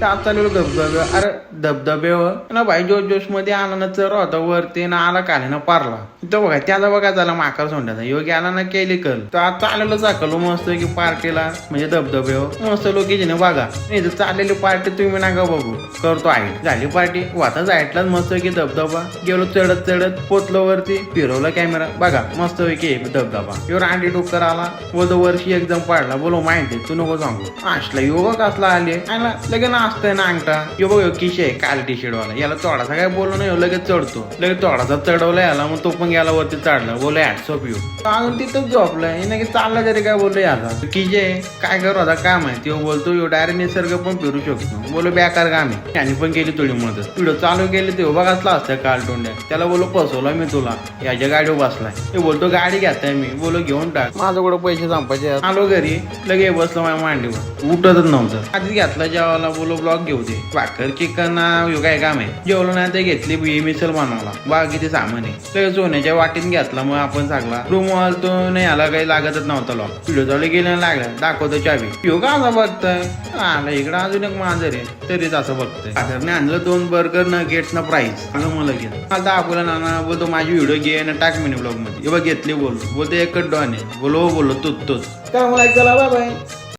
त्यात चालू धबधबे अरे धबधबे हो. ना भाई जोश जोशमध्ये आला ना चर होता वरती ना आला काले ना पारला. तो बघा त्याचा बघा झाला माकार सोंड्याचा. योगी आला ना केली कल तर आज चाललेलो चाकलो मस्त की पार्टीला म्हणजे धबधबे हो. मस्त लोकेशन बघा. नाही तर चाललेली पार्टी तुम्ही नका बघू. करतो आहे झाली पार्टी. वाता जायटलाच मस्त की धबधबा. गेलो चढत चढत पोचलो वरती. फिरवला कॅमेरा बघा मस्त पैकी धबधबा. यो आंडी डोकर आला. वध वर्षी एकदम पाडला. बोलो माहिती तू नको सांगू. असला योगा कसला आले आला लगेच असतंय ना अंगठा. यो बघ किशे आहे काल टी शर्ट वाला याला चोडासा काय बोललो नाही लगेच चढतो. लगेच थोडासा चढवला याला मग तो पण गेला वरती चढला बोला ऍट ऑफ यू अजून तिथंच झोपलाय. नाही चालला तरी काय बोललो याला. किशे काय करू आता काय माहिती. ह्यो बोलतो यो डायरेक्ट निसर्ग पण फिरू शकतो. बोलो बेकार काम आहे. त्याने पण केली थोडी मदत. व्हिडिओ चालू केली ते. उभा कसला असतं काल तोंड्या. त्याला बोलो फसवला मी तुला. याच्या गाडीवर बसलाय. ते बोलतो गाडी घेताय मी. बोलो घेऊन टाक. माझ्याकडे पैसे संपायचे? आलो घरी. लगे बसलो माझ्या मांडीवर. उठतच नव्हतं. आधीच घेतला जेवायला. बोलो ब्लॉग घेऊ दे. भाकर चिकन ह्यो काय काम आहे? जेवलो नाही ते घेतली बी मिसल बनवला बाकीचे सामान आहे. सगळं सोन्याच्या वाटीत घेतला मग आपण सांगला रूम वाल तो नाही आला काही लागतच नव्हता लॉक व्हिडिओ चालू गेले लागला. दाखवतो चावी. ह्यो का असं बघतोय? आला इकडं अजून एक मांजर आहे. तरीच असं बघतोय. बाजारने आणलं दोन बर्गर न गेट्स ना प्राईस आलं मला घेत आता आपला नाना बोलतो माझी व्हिडिओ घे ना टाक मिनी ब्लॉगमध्ये. बघ घेतली बोलतो बोलतो एकच डॉन आहे. बोलो बोललो तूच तूच. काय मला चला बाय